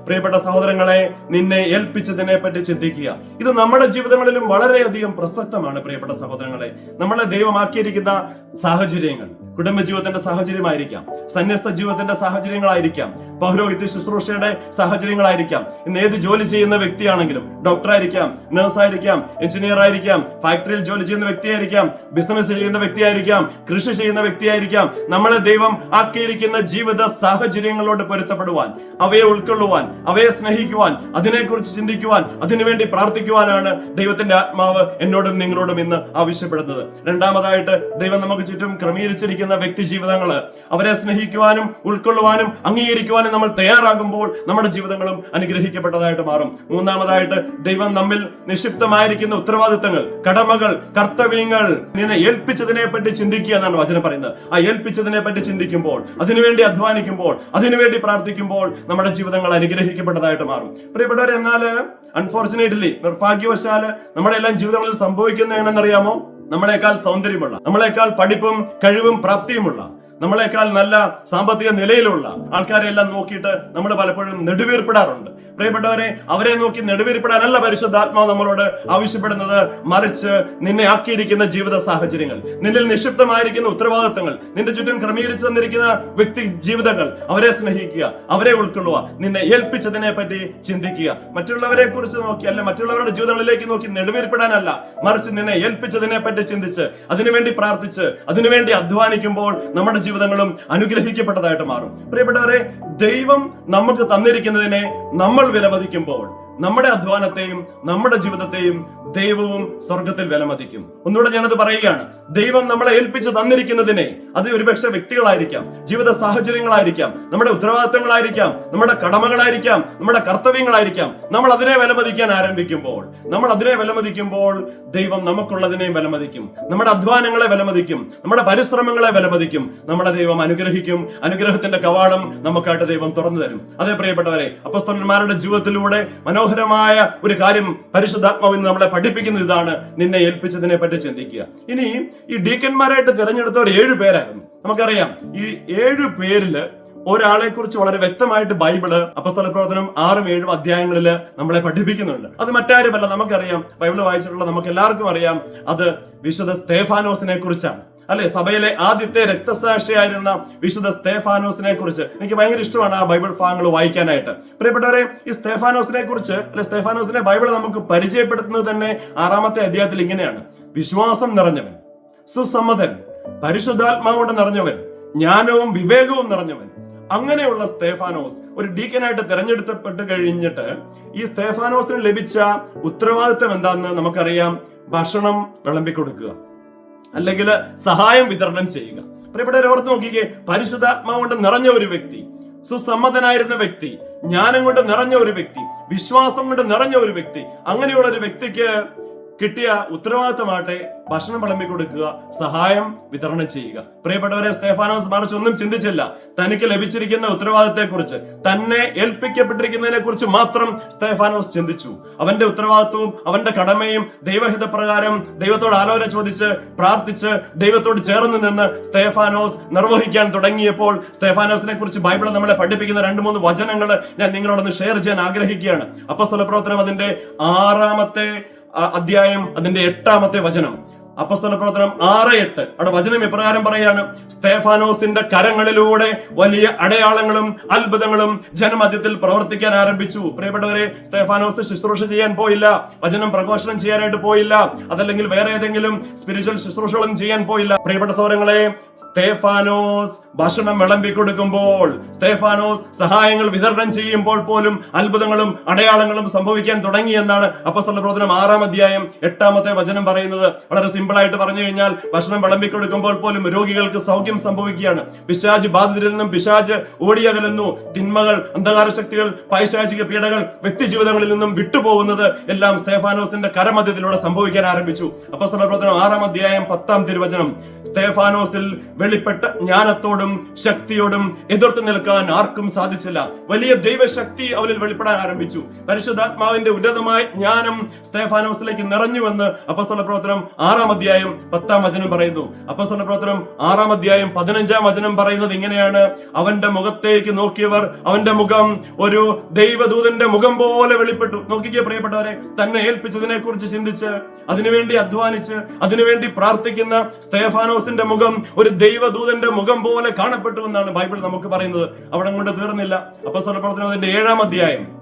പ്രിയപ്പെട്ട സഹോദരങ്ങളെ നിന്നെ ഏൽപ്പിച്ചതിനെ പറ്റി ചിന്തിക്കുക. ഇത് നമ്മുടെ ജീവിതങ്ങളിലും വളരെയധികം പ്രസക്തമാണ് പ്രിയപ്പെട്ട സഹോദരങ്ങളെ. നമ്മളെ ദൈവമാക്കിയിരിക്കുന്ന സാഹചര്യങ്ങൾ. കുടുംബജീവിതത്തിന്റെ സാഹചര്യമായിരിക്കാം. സന്യസ്ത ജീവിതത്തിന്റെ സാഹചര്യങ്ങളായിരിക്കാം. പൗരോഹിത്യ ശുശ്രൂഷയുടെ സാഹചര്യങ്ങളായിരിക്കാം. ഇന്ന് ഏത് ജോലി ചെയ്യുന്ന വ്യക്തിയാണെങ്കിലും ഡോക്ടറായിരിക്കാം നഴ്സായിരിക്കാം എഞ്ചിനീയർ ആയിരിക്കാം ഫാക്ടറിയിൽ ജോലി ചെയ്യുന്ന വ്യക്തിയായിരിക്കാം ബിസിനസ് ചെയ്യുന്ന വ്യക്തിയായിരിക്കാം കൃഷി ചെയ്യുന്ന വ്യക്തിയായിരിക്കാം. നമ്മളെ ദൈവം ആക്കിയിരിക്കുന്ന ജീവിത സാഹചര്യങ്ങളോട് പൊരുത്തപ്പെടുവാൻ അവയെ ഉൾക്കൊള്ളുവാൻ അവയെ സ്നേഹിക്കുവാൻ അതിനെക്കുറിച്ച് ചിന്തിക്കുവാൻ അതിനുവേണ്ടി പ്രാർത്ഥിക്കുവാനാണ് ദൈവത്തിന്റെ ആത്മാവ് എന്നോടും നിങ്ങളോടും ഇന്ന് ആവശ്യപ്പെടുന്നത്. രണ്ടാമതായിട്ട് ദൈവം നമുക്ക് ചുറ്റും ക്രമീകരിച്ചിരിക്കുന്ന. പ്രവർത്തിക്കുന്ന വ്യക്തി ജീവിതങ്ങൾ അവരെ സ്നേഹിക്കുവാനും ഉൾക്കൊള്ളുവാനും അംഗീകരിക്കുവാനും നമ്മൾ തയ്യാറാകുമ്പോൾ നമ്മുടെ ജീവിതങ്ങളും അനുഗ്രഹിക്കപ്പെട്ടതായിട്ട് മാറും. മൂന്നാമതായിട്ട് ദൈവം നമ്മിൽ നിക്ഷിപ്തമായിരിക്കുന്ന ഉത്തരവാദിത്തങ്ങൾ കടമകൾ കർത്തവ്യങ്ങൾ നിന്നെ ഏൽപ്പിച്ചതിനെ പറ്റി ചിന്തിക്കുക എന്നാണ് വചനം പറയുന്നത്. ആ ഏൽപ്പിച്ചതിനെ പറ്റി ചിന്തിക്കുമ്പോൾ അതിനുവേണ്ടി അധ്വാനിക്കുമ്പോൾ അതിനുവേണ്ടി പ്രാർത്ഥിക്കുമ്പോൾ നമ്മുടെ ജീവിതങ്ങൾ അനുഗ്രഹിക്കപ്പെട്ടതായിട്ട് മാറും. പ്രിയപ്പെട്ടവർ എന്നാൽ അൺഫോർച്ചുനേറ്റ്ലി നിർഭാഗ്യവശാൽ നമ്മുടെ എല്ലാം ജീവിതങ്ങളിൽ സംഭവിക്കുന്ന എങ്ങനെയെന്നറിയാമോ? നമ്മളെക്കാൾ സൗന്ദര്യമുള്ള നമ്മളെക്കാൾ പഠിപ്പും കഴിവും പ്രാപ്തിയുമുള്ള നമ്മളെക്കാൾ നല്ല സാമ്പത്തിക നിലയിലുള്ള ആൾക്കാരെ എല്ലാം നോക്കിയിട്ട് നമ്മൾ പലപ്പോഴും നെടുവീർപ്പിടാറുണ്ട്. പ്രിയപ്പെട്ടവരെ അവരെ നോക്കി നെടുവേരിപ്പെടാനല്ല പരിശുദ്ധാത്മാവ് നമ്മളോട് ആവശ്യപ്പെടുന്നത്. മറിച്ച് നിന്നെ ആക്കിയിരിക്കുന്ന ജീവിത സാഹചര്യങ്ങൾ നിന്നിൽ നിക്ഷിപ്തമായിരിക്കുന്ന ഉത്തരവാദിത്തങ്ങൾ നിന്റെ ചുറ്റും ക്രമീകരിച്ചു തന്നിരിക്കുന്ന വ്യക്തി ജീവിതങ്ങൾ അവരെ സ്നേഹിക്കുക അവരെ ഉൾക്കൊള്ളുക നിന്നെ ഏൽപ്പിച്ചതിനെ പറ്റി ചിന്തിക്കുക. മറ്റുള്ളവരെ കുറിച്ച് നോക്കി അല്ല മറ്റുള്ളവരുടെ ജീവിതങ്ങളിലേക്ക് നോക്കി നെടുവേരിപ്പെടാനല്ല മറിച്ച് നിന്നെ ഏൽപ്പിച്ചതിനെ പറ്റി ചിന്തിച്ച് അതിനുവേണ്ടി പ്രാർത്ഥിച്ച് അതിനുവേണ്ടി അധ്വാനിക്കുമ്പോൾ നമ്മുടെ ജീവിതങ്ങളും അനുഗ്രഹിക്കപ്പെട്ടതായിട്ട് മാറും. പ്രിയപ്പെട്ടവരെ ദൈവം നമുക്ക് തന്നിരിക്കുന്നതിനെ നമ്മൾ വിലമതിക്കുമ്പോൾ നമ്മുടെ അധ്വാനത്തെയും നമ്മുടെ ജീവിതത്തെയും ദൈവവും സ്വർഗത്തിൽ വിലമതിക്കും. ഒന്നുകൂടെ ഞാനത് പറയുകയാണ്. ദൈവം നമ്മളെ ഏൽപ്പിച്ച് തന്നിരിക്കുന്നതിനെ അത് ഒരുപക്ഷെ വ്യക്തികളായിരിക്കാം ജീവിത സാഹചര്യങ്ങളായിരിക്കാം നമ്മുടെ ഉത്തരവാദിത്തങ്ങളായിരിക്കാം നമ്മുടെ കടമകളായിരിക്കാം നമ്മുടെ കർത്തവ്യങ്ങളായിരിക്കാം. നമ്മൾ അതിനെ വിലമതിക്കാൻ ആരംഭിക്കുമ്പോൾ നമ്മൾ അതിനെ വിലമതിക്കുമ്പോൾ ദൈവം നമുക്കുള്ളതിനെയും വിലമതിക്കും. നമ്മുടെ അധ്വാനങ്ങളെ വിലമതിക്കും. നമ്മുടെ പരിശ്രമങ്ങളെ വിലമതിക്കും. നമ്മുടെ ദൈവം അനുഗ്രഹിക്കും. അനുഗ്രഹത്തിന്റെ കവാടം നമുക്കായിട്ട് ദൈവം തുറന്നു തരും. അതേ പ്രിയപ്പെട്ടവരെ അപ്പസ്തലന്മാരുടെ ജീവിതത്തിലൂടെ മനോഹരമായ ഒരു കാര്യം പരിശുദ്ധാത്മാവിന് നമ്മളെ പഠിപ്പിക്കുന്ന ഇതാണ് നിന്നെ ഏൽപ്പിച്ചതിനെ പറ്റി ചിന്തിക്കുക. ഇനി ഈ ഡീക്കന്മാരായിട്ട് തിരഞ്ഞെടുത്തവർ ഏഴു പേരായിരുന്നു. നമുക്കറിയാം ഈ ഏഴു പേരിൽ ഒരാളെ കുറിച്ച് വളരെ വ്യക്തമായിട്ട് ബൈബിൾ അപ്പസ്തല പ്രവർത്തനം ആറും ഏഴും അധ്യായങ്ങളിൽ നമ്മളെ പഠിപ്പിക്കുന്നുണ്ട്. അത് മറ്റാരുമല്ല നമുക്കറിയാം ബൈബിൾ വായിച്ചിട്ടുള്ള നമുക്ക് എല്ലാവർക്കും അറിയാം അത് വിശുദ്ധ സ്തേഫാനോസിനെ കുറിച്ചാണ് അല്ലെ സഭയിലെ ആദ്യത്തെ രക്തസാക്ഷിയായിരുന്ന വിശുദ്ധ സ്തേഫാനോസിനെ കുറിച്ച്. എനിക്ക് ഭയങ്കര ഇഷ്ടമാണ് ആ ബൈബിൾ ഭാഗങ്ങൾ വായിക്കാനായിട്ട്. പ്രിയപ്പെട്ടവരെ ഈ സ്തേഫാനോസിനെ കുറിച്ച് അല്ലെ സ്തേഫാനോസിനെ ബൈബിൾ നമുക്ക് പരിചയപ്പെടുത്തുന്നത് തന്നെ ആറാമത്തെ അധ്യായത്തിൽ ഇങ്ങനെയാണ്. വിശ്വാസം നിറഞ്ഞവൻ സുസമ്മതൻ പരിശുദ്ധാത്മാവ് കൊണ്ട് നിറഞ്ഞവൻ ജ്ഞാനവും വിവേകവും നിറഞ്ഞവൻ. അങ്ങനെയുള്ള സ്തേഫാനോസ് ഒരു ഡീക്കനായിട്ട് തെരഞ്ഞെടുക്കപ്പെട്ട് കഴിഞ്ഞിട്ട് ഈ സ്തേഫാനോസിന് ലഭിച്ച ഉത്തരവാദിത്തം എന്താണെന്ന് നമുക്കറിയാം. ഭക്ഷണം വിളമ്പിക്കൊടുക്കുക. അല്ലെങ്കിൽ സഹായം വിതരണം ചെയ്യുക. പ്രിയപ്പെട്ടവരെ ഓർത്ത് നോക്കിക്കേ പരിശുദ്ധാത്മാവ് കൊണ്ട് നിറഞ്ഞ ഒരു വ്യക്തി സുസമ്മതനായിരുന്ന വ്യക്തി ജ്ഞാനം കൊണ്ട് നിറഞ്ഞ ഒരു വ്യക്തി വിശ്വാസം കൊണ്ട് നിറഞ്ഞ ഒരു വ്യക്തി അങ്ങനെയുള്ള ഒരു വ്യക്തിക്ക് കിട്ടിയ ഉത്തരവാദിത്തമാട്ടെ ഭക്ഷണം വിളമ്പി കൊടുക്കുക സഹായം വിതരണം ചെയ്യുക. പ്രിയപ്പെട്ടവരെ സ്തേഫാനോസ് മറിച്ച് ഒന്നും ചിന്തിച്ചില്ല. തനിക്ക് ലഭിച്ചിരിക്കുന്ന ഉത്തരവാദിത്തത്തെ കുറിച്ച് തന്നെ ഏൽപ്പിക്കപ്പെട്ടിരിക്കുന്നതിനെ കുറിച്ച് മാത്രം സ്തേഫാനോസ് ചിന്തിച്ചു. അവന്റെ ഉത്തരവാദിത്വവും അവന്റെ കടമയും ദൈവഹിതപ്രകാരം ദൈവത്തോട് ആലോചന ചോദിച്ച് പ്രാർത്ഥിച്ച് ദൈവത്തോട് ചേർന്ന് നിന്ന് സ്തേഫാനോസ് നിർവഹിക്കാൻ തുടങ്ങിയപ്പോൾ സ്തേഫാനോസിനെ കുറിച്ച് ബൈബിൾ നമ്മളെ പഠിപ്പിക്കുന്ന രണ്ട് മൂന്ന് വചനങ്ങൾ ഞാൻ നിങ്ങളോടൊന്ന് ഷെയർ ചെയ്യാൻ ആഗ്രഹിക്കുകയാണ്. അപ്പസ്തല പ്രവർത്തനം അതിന്റെ ആറാമത്തെ അധ്യായം അതിന്റെ എട്ടാമത്തെ വചനം. അപ്പസ്തല പ്രവർത്തനം ആറ് എട്ട്. അവിടെ വചനം ഇപ്രകാരം പറയാണ് സ്തേഫാനോസിന്റെ കരങ്ങളിലൂടെ വലിയ അടയാളങ്ങളും അത്ഭുതങ്ങളും ജനമധ്യത്തിൽ പ്രവർത്തിക്കാൻ ആരംഭിച്ചു. പ്രിയപ്പെട്ടവരെ സ്തേഫാനോസ് ശുശ്രൂഷ ചെയ്യാൻ പോയില്ല വചനം പ്രഘോഷണം ചെയ്യാനായിട്ട് പോയില്ല അതല്ലെങ്കിൽ വേറെ ഏതെങ്കിലും സ്പിരിച്വൽ ശുശ്രൂഷകളും ചെയ്യാൻ പോയില്ല. പ്രിയപ്പെട്ട സൗരങ്ങളെ സ്തേഫാനോസ് ഭക്ഷണം വിളമ്പി കൊടുക്കുമ്പോൾ സ്തേഫാനോസ് സഹായങ്ങൾ വിതരണം ചെയ്യുമ്പോൾ പോലും അത്ഭുതങ്ങളും അടയാളങ്ങളും സംഭവിക്കാൻ തുടങ്ങി എന്നാണ് അപ്പസ്തല പ്രവർത്തനം ആറാം അധ്യായം എട്ടാമത്തെ വചനം പറയുന്നത്. വളരെ സിമ്പിളായിട്ട് പറഞ്ഞു കഴിഞ്ഞാൽ ഭക്ഷണം വിളമ്പി കൊടുക്കുമ്പോൾ പോലും രോഗികൾക്ക് സൗഖ്യം സംഭവിക്കുകയാണ്. പിശാജ് ബാധിതരിൽ നിന്നും പിശാജ് ഓടിയകലുന്നു. തിന്മകൾ അന്ധകാര ശക്തികൾ പൈശാചിക പീഡകൾ വ്യക്തി ജീവിതങ്ങളിൽ നിന്നും വിട്ടുപോകുന്നത് എല്ലാം സ്തേഫാനോസിന്റെ കരമധ്യത്തിലൂടെ സംഭവിക്കാൻ ആരംഭിച്ചു. അപ്പസ്തല പ്രവർത്തനം ആറാം അധ്യായം പത്താം തിരുവചനം. സ്തേഫാനോസിൽ വെളിപ്പെട്ട ജ്ഞാനത്തോടും ശക്തിയോടും എതിർത്തു നിൽക്കാൻ ആർക്കും സാധിച്ചില്ല. വലിയ ദൈവശക്തി അവനിൽ വെളിപ്പെടാൻ ആരംഭിച്ചു. പരിശുദ്ധാത്മാവിന്റെ ഉന്നതമായ ജ്ഞാനം സ്തേഫാനോസിലേക്ക് നിറഞ്ഞുവെന്ന് അപ്പസ്തല പ്രവർത്തനം ആറാം അധ്യായം പത്താം വചനം പറയുന്നു. അപ്പസ്തല പ്രവർത്തനം ആറാം അധ്യായം പതിനഞ്ചാം വചനം പറയുന്നത് ഇങ്ങനെയാണ്. അവന്റെ മുഖത്തേക്ക് നോക്കിയവർ അവന്റെ മുഖം ഒരു ദൈവദൂതന്റെ മുഖം പോലെ വെളിപ്പെട്ടു. നോക്കിക്കേ പ്രിയപ്പെട്ടവരെ തന്നെ ഏൽപ്പിച്ചതിനെ കുറിച്ച് ചിന്തിച്ച് അതിനുവേണ്ടി അധ്വാനിച്ച് അതിനുവേണ്ടി പ്രാർത്ഥിക്കുന്ന സ്തേഫാനോസിന്റെ മുഖം ഒരു ദൈവദൂതന്റെ മുഖം പോലെ കാണപ്പെട്ടു എന്നാണ് ബൈബിൾ നമുക്ക് പറയുന്നത്. അവിടെ കൊണ്ട് തീർന്നില്ല. അപ്പസ്തല പ്രവർത്തനം അതിന്റെ ഏഴാം അധ്യായം.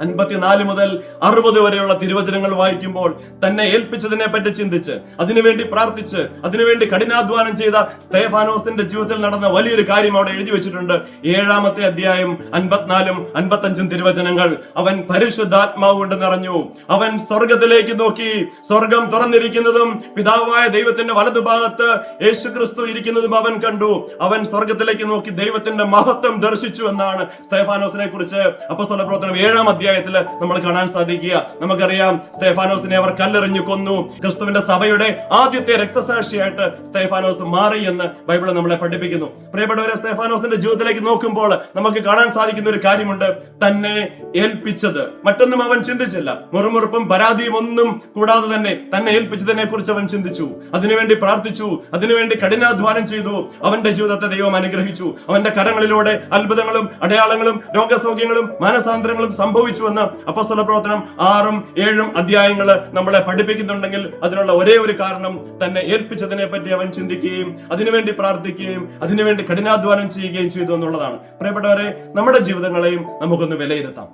അൻപത്തിനാല് മുതൽ അറുപത് വരെയുള്ള തിരുവചനങ്ങൾ വായിക്കുമ്പോൾ തന്നെ ഏൽപ്പിച്ചതിനെ പറ്റി ചിന്തിച്ച് അതിനുവേണ്ടി പ്രാർത്ഥിച്ച് അതിനുവേണ്ടി കഠിനാധ്വാനം ചെയ്ത സ്തേഫാനോസിന്റെ ജീവിതത്തിൽ നടന്ന വലിയൊരു കാര്യം അവിടെ എഴുതി വെച്ചിട്ടുണ്ട്. ഏഴാമത്തെ അധ്യായം അൻപത്തിനാലും അൻപത്തഞ്ചും തിരുവചനങ്ങൾ. അവൻ പരിശുദ്ധാത്മാവ് കൊണ്ട് നിറഞ്ഞു. അവൻ സ്വർഗത്തിലേക്ക് നോക്കി. സ്വർഗം തുറന്നിരിക്കുന്നതും പിതാവായ ദൈവത്തിന്റെ വലതുഭാഗത്ത് യേശു ക്രിസ്തു ഇരിക്കുന്നതും അവൻ കണ്ടു. അവൻ സ്വർഗത്തിലേക്ക് നോക്കി ദൈവത്തിന്റെ മഹത്വം ദർശിച്ചു എന്നാണ് സ്തേഫാനോസിനെ കുറിച്ച് അപ്പസ്തല പ്രവർത്തനം ഏഴാം അധ്യായത്തിൽ നമ്മൾ കാണാൻ സാധിക്കുക. നമുക്കറിയാം സ്തേഫാനോസിനെ അവർ കല്ലെറിഞ്ഞു കൊന്നു. ക്രിസ്തുവിന്റെ സഭയുടെ ആദ്യത്തെ രക്തസാക്ഷിയായിട്ട് സ്തേഫാനോസ് മാറി എന്ന് ബൈബിൾ നമ്മളെ പഠിപ്പിക്കുന്നു. പ്രിയപ്പെട്ടവരെ സ്തേഫാനോസിന്റെ ജീവിതത്തിലേക്ക് നോക്കുമ്പോൾ നമുക്ക് കാണാൻ സാധിക്കുന്ന ഒരു കാര്യമുണ്ട്. തന്നെ ഏൽപ്പിച്ചത്. മറ്റൊന്നും അവൻ ചിന്തിച്ചില്ല. മുറുമുറുപ്പും പരാതിയും ഒന്നും കൂടാതെ തന്നെ തന്നെ ഏൽപ്പിച്ചതിനെ കുറിച്ച് അവൻ ചിന്തിച്ചു. അതിനുവേണ്ടി പ്രാർത്ഥിച്ചു. അതിനുവേണ്ടി കഠിനാധ്വാനം ചെയ്തു. അവന്റെ ജീവിതത്തെ ദൈവം അനുഗ്രഹിച്ചു. അവന്റെ കരങ്ങളിലൂടെ അത്ഭുതങ്ങളും അടയാളങ്ങളും രോഗസൗഖ്യങ്ങളും മാനസാന്തരങ്ങളും സംഭവിച്ചുവെന്ന് അപ്പസ്തല പ്രവർത്തനം ആറും ഏഴും അധ്യായങ്ങൾ നമ്മളെ പഠിപ്പിക്കുന്നുണ്ടെങ്കിൽ അതിനുള്ള ഒരേ ഒരു കാരണം തന്നെ ഏൽപ്പിച്ചതിനെ പറ്റി അവൻ ചിന്തിക്കുകയും അതിനുവേണ്ടി പ്രാർത്ഥിക്കുകയും അതിനുവേണ്ടി കഠിനാധ്വാനം ചെയ്യുകയും ചെയ്തു എന്നുള്ളതാണ്. പ്രിയപ്പെട്ടവരെ നമ്മുടെ ജീവിതങ്ങളെയും നമുക്കൊന്ന് വിലയിരുത്താം.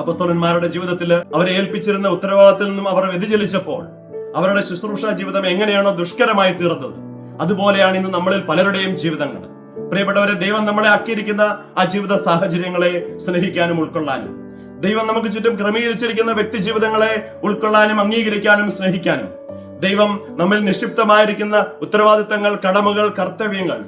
അപ്പസ്തോലന്മാരുടെ ജീവിതത്തിൽ അവരെ ഏൽപ്പിച്ചിരുന്ന ഉത്തരവാദിത്തത്തിൽ നിന്നും അവർ വ്യതിചലിച്ചപ്പോൾ അവരുടെ ശുശ്രൂഷ ജീവിതം എങ്ങനെയാണോ ദുഷ്കരമായി തീർന്നത് അതുപോലെയാണ് ഇന്ന് നമ്മളിൽ പലരുടെയും ജീവിതങ്ങൾ പ്രിയപ്പെട്ടവരെ ദൈവം നമ്മളെ ആക്കിയിരിക്കുന്ന ആ ജീവിത സാഹചര്യങ്ങളെ സ്നേഹിക്കാനും ഉൾക്കൊള്ളാനും. ദൈവം നമുക്ക് ചുറ്റും ക്രമീകരിച്ചിരിക്കുന്ന വ്യക്തി ജീവിതങ്ങളെ ഉൾക്കൊള്ളാനും അംഗീകരിക്കാനും സ്നേഹിക്കാനും. ദൈവം നമ്മിൽ നിക്ഷിപ്തമായിരിക്കുന്ന ഉത്തരവാദിത്തങ്ങൾ കടമകൾ കർത്തവ്യങ്ങൾ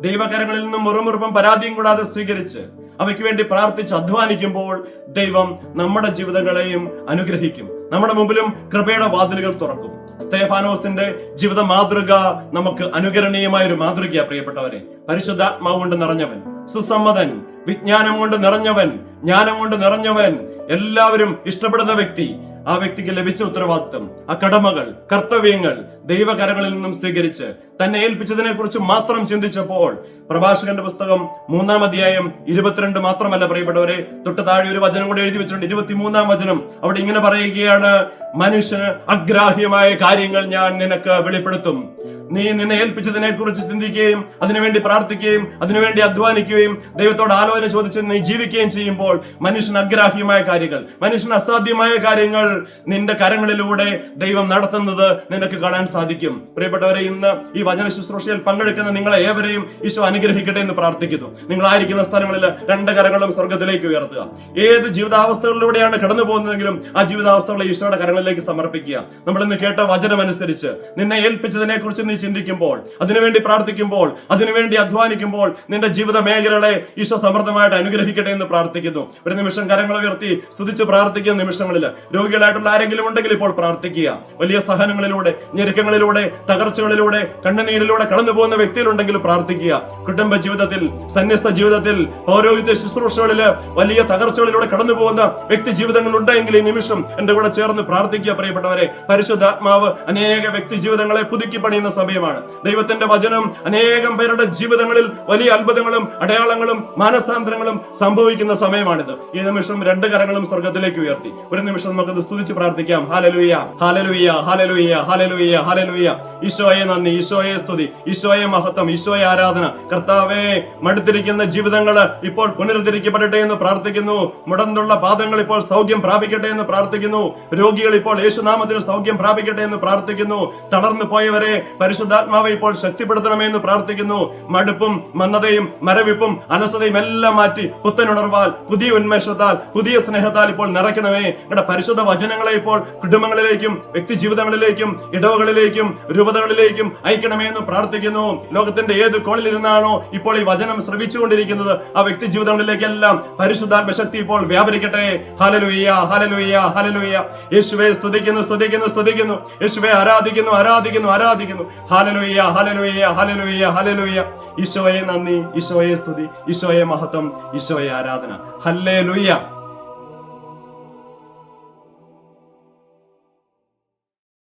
ദൈവകരങ്ങളിൽ നിന്നും മുറുമുറുപ്പം പരാതിയും കൂടാതെ സ്വീകരിച്ച് അവയ്ക്ക് വേണ്ടി പ്രാർത്ഥിച്ച് അധ്വാനിക്കുമ്പോൾ ദൈവം നമ്മുടെ ജീവിതങ്ങളെയും അനുഗ്രഹിക്കും. നമ്മുടെ മുമ്പിലും കൃപയുടെ വാതിലുകൾ തുറക്കും. സ്തേഫാനോസിന്റെ ജീവിത മാതൃക നമുക്ക് അനുകരണീയമായ ഒരു മാതൃകയാണ് പ്രിയപ്പെട്ടവരെ. പരിശുദ്ധാത്മാവ് കൊണ്ട് നിറഞ്ഞവൻ. സുസമ്മതൻ വിജ്ഞാനം കൊണ്ട് നിറഞ്ഞവൻ ജ്ഞാനം കൊണ്ട് നിറഞ്ഞവൻ എല്ലാവരും ഇഷ്ടപ്പെടുന്ന വ്യക്തി. ആ വ്യക്തിക്ക് ലഭിച്ച ഉത്തരവാദിത്വം ആ കടമകൾ കർത്തവ്യങ്ങൾ ദൈവകരങ്ങളിൽ നിന്നും സ്വീകരിച്ച് തന്നെ ഏൽപ്പിച്ചതിനെ കുറിച്ച് മാത്രം ചിന്തിച്ചപ്പോൾ പ്രഭാഷകന്റെ പുസ്തകം മൂന്നാം അധ്യായം ഇരുപത്തിരണ്ട് മാത്രമല്ല പ്രിയപ്പെട്ടവരെ. തൊട്ട് താഴെ ഒരു വചനം കൂടെ എഴുതി വെച്ചിട്ടുണ്ട്. ഇരുപത്തിമൂന്നാം വചനം അവിടെ ഇങ്ങനെ പറയുകയാണ് മനുഷ്യന് അഗ്രാഹ്യമായ കാര്യങ്ങൾ ഞാൻ നിനക്ക് വെളിപ്പെടുത്തും. നീ നിന്നെ ഏൽപ്പിച്ചതിനെ കുറിച്ച് ചിന്തിക്കുകയും അതിനുവേണ്ടി പ്രാർത്ഥിക്കുകയും അതിനുവേണ്ടി അധ്വാനിക്കുകയും ദൈവത്തോട് ആലോചന ചോദിച്ച് നീ ജീവിക്കുകയും ചെയ്യുമ്പോൾ മനുഷ്യന് അഗ്രാഹ്യമായ കാര്യങ്ങൾ മനുഷ്യന് അസാധ്യമായ കാര്യങ്ങൾ നിന്റെ കരങ്ങളിലൂടെ ദൈവം നടത്തുന്നത് നിനക്ക് കാണാൻ സാധിക്കും. പ്രിയപ്പെട്ടവരെ ഇന്ന് ഈ വചന ശുശ്രൂഷയിൽ പങ്കെടുക്കുന്ന നിങ്ങളെ ഏവരെയും ഈശോ അനുഗ്രഹിക്കട്ടെ എന്ന് പ്രാർത്ഥിക്കുന്നു. നിങ്ങളായിരിക്കുന്ന സ്ഥലങ്ങളിൽ രണ്ട് കരങ്ങളും സ്വർഗത്തിലേക്ക് ഉയർത്തുക. ഏത് ജീവിതാവസ്ഥകളിലൂടെയാണ് കടന്നു പോകുന്നതെങ്കിലും ആ ജീവിതാവസ്ഥകളെ ഈശോയുടെ കരങ്ങളിലേക്ക് സമർപ്പിക്കുക. നമ്മൾ ഇന്ന് കേട്ട വചനമനുസരിച്ച് നിന്നെ ഏൽപ്പിച്ചതിനെ കുറിച്ച് നീ ചിന്തിക്കുമ്പോൾ അതിനുവേണ്ടി പ്രാർത്ഥിക്കുമ്പോൾ അതിനുവേണ്ടി അധ്വാനിക്കുമ്പോൾ നിന്റെ ജീവിത മേഖലകളെ ഈശോ സമൃദ്ധമായിട്ട് അനുഗ്രഹിക്കട്ടെ എന്ന് പ്രാർത്ഥിക്കുന്നു. ഒരു നിമിഷം കരങ്ങൾ ഉയർത്തി സ്തുതിച്ച് പ്രാർത്ഥിക്കുന്ന നിമിഷങ്ങളിൽ രോഗികളായിട്ടുള്ള ആരെങ്കിലും ഉണ്ടെങ്കിൽ ഇപ്പോൾ പ്രാർത്ഥിക്കുക. വലിയ സഹനങ്ങളിലൂടെ ഞെരുക്കങ്ങളിലൂടെ തകർച്ചകളിലൂടെ കണ്ണുനീരിലൂടെ കടന്നു പോകുന്ന വ്യക്തിയിലുണ്ടെങ്കിൽ പ്രാർത്ഥിക്കുക. കുടുംബ ജീവിതത്തിൽ സന്യസ്ത ജീവിതത്തിൽ പൗരോഹിത്യ ശുശ്രൂഷകളിൽ വലിയ തകർച്ചകളിലൂടെ കടന്നു പോകുന്ന വ്യക്തി ജീവിതങ്ങൾ ഉണ്ടെങ്കിൽ ഈ നിമിഷം എന്റെ കൂടെ ചേർന്ന് പ്രാർത്ഥിക്കുക പ്രിയപ്പെട്ടവരെ. പരിശുദ്ധാത്മാവ് അനേക വ്യക്തി ജീവിതങ്ങളെ പുതുക്കി പണിയുന്ന സമയമാണ്. ദൈവത്തിന്റെ വചനം അനേകം പേരുടെ ജീവിതങ്ങളിൽ വലിയ അത്ഭുതങ്ങളും അടയാളങ്ങളും മാനസാന്തരങ്ങളും സംഭവിക്കുന്ന സമയമാണിത്. ഈ നിമിഷം രണ്ട് കരങ്ങളും സ്വർഗത്തിലേക്ക് ഉയർത്തി. ഒരു നിമിഷം നമുക്കത് സ്തുതിച്ച് പ്രാർത്ഥിക്കാം. ഹാലലുയ്യ ഹാലലുയ്യ ഹാലലുയ്യ ഹാലലുയ്യ ഹാലലുയ്യ ഈശോയെ നന്ദി ഈശോയെ സ്തുതി ഈശോയെ മഹത്വം ഈശോയെ ആരാധന. കർത്താവേ മടുത്തിരിക്കുന്ന ജീവിതങ്ങൾ ഇപ്പോൾ പുനരുദ്ധരിക്കപ്പെടട്ടെ എന്ന് പ്രാർത്ഥിക്കുന്നു. മുടന്തുള്ള പാദങ്ങൾ ഇപ്പോൾ സൗഖ്യം പ്രാപിക്കട്ടെ എന്ന് പ്രാർത്ഥിക്കുന്നു. രോഗികൾ ഇപ്പോൾ യേശുനാമത്തിൽ സൗഖ്യം പ്രാപിക്കട്ടെ എന്ന് പ്രാർത്ഥിക്കുന്നു. തളർന്നു പോയവരെ പരിശുദ്ധാത്മാവെ ഇപ്പോൾ ശക്തിപ്പെടുത്തണമേ എന്ന് പ്രാർത്ഥിക്കുന്നു. മടുപ്പും മന്ദതയും മരവിപ്പും അലസതയും എല്ലാം മാറ്റി പുത്തനുണർവാൽ പുതിയ ഉന്മേഷത്താൽ പുതിയ സ്നേഹത്താൽ ഇപ്പോൾ നിറയ്ക്കണമേ. ഇവിടെ പരിശുദ്ധ വചനങ്ങളെ ഇപ്പോൾ കുടുംബങ്ങളിലേക്കും വ്യക്തി ജീവിതങ്ങളിലേക്കും ഇടവകളിലേക്കും രൂപതകളിലേക്കും അയക്കണമേ എന്ന് പ്രാർത്ഥിക്കുന്നു. ലോകത്തിന്റെ ഏത് കോണിലിരുന്നാണോ ഇപ്പോൾ ഈ വചനം ശ്രവിച്ചുകൊണ്ടിരിക്കുന്നത്. ആ വ്യക്തി ജീവിതങ്ങളിലേക്കെല്ലാം പരിശുദ്ധാത്മ ശക്തി ഇപ്പോൾ വ്യാപരിക്കട്ടെ. ഹലലുയ്യ ഹലലുയ്യ ഹലലുയ്യ യേശുവെ സ്തുതിക്കുന്നു സ്തുതിക്കുന്നു സ്തുതിക്കുന്നു. യേശുവെ ആരാധിക്കുന്നു ആരാധിക്കുന്നു ആരാധിക്കുന്നു. ഹലലുയ്യ ഹാലലുയ്യ ഹാലലുയ്യ ഹാലലുയ്യ ഈശോയെ നന്ദി ഈശോയെ സ്തുതി ഈശോയെ മഹത്വം ഈശോയെ ആരാധന. ഹല്ലേ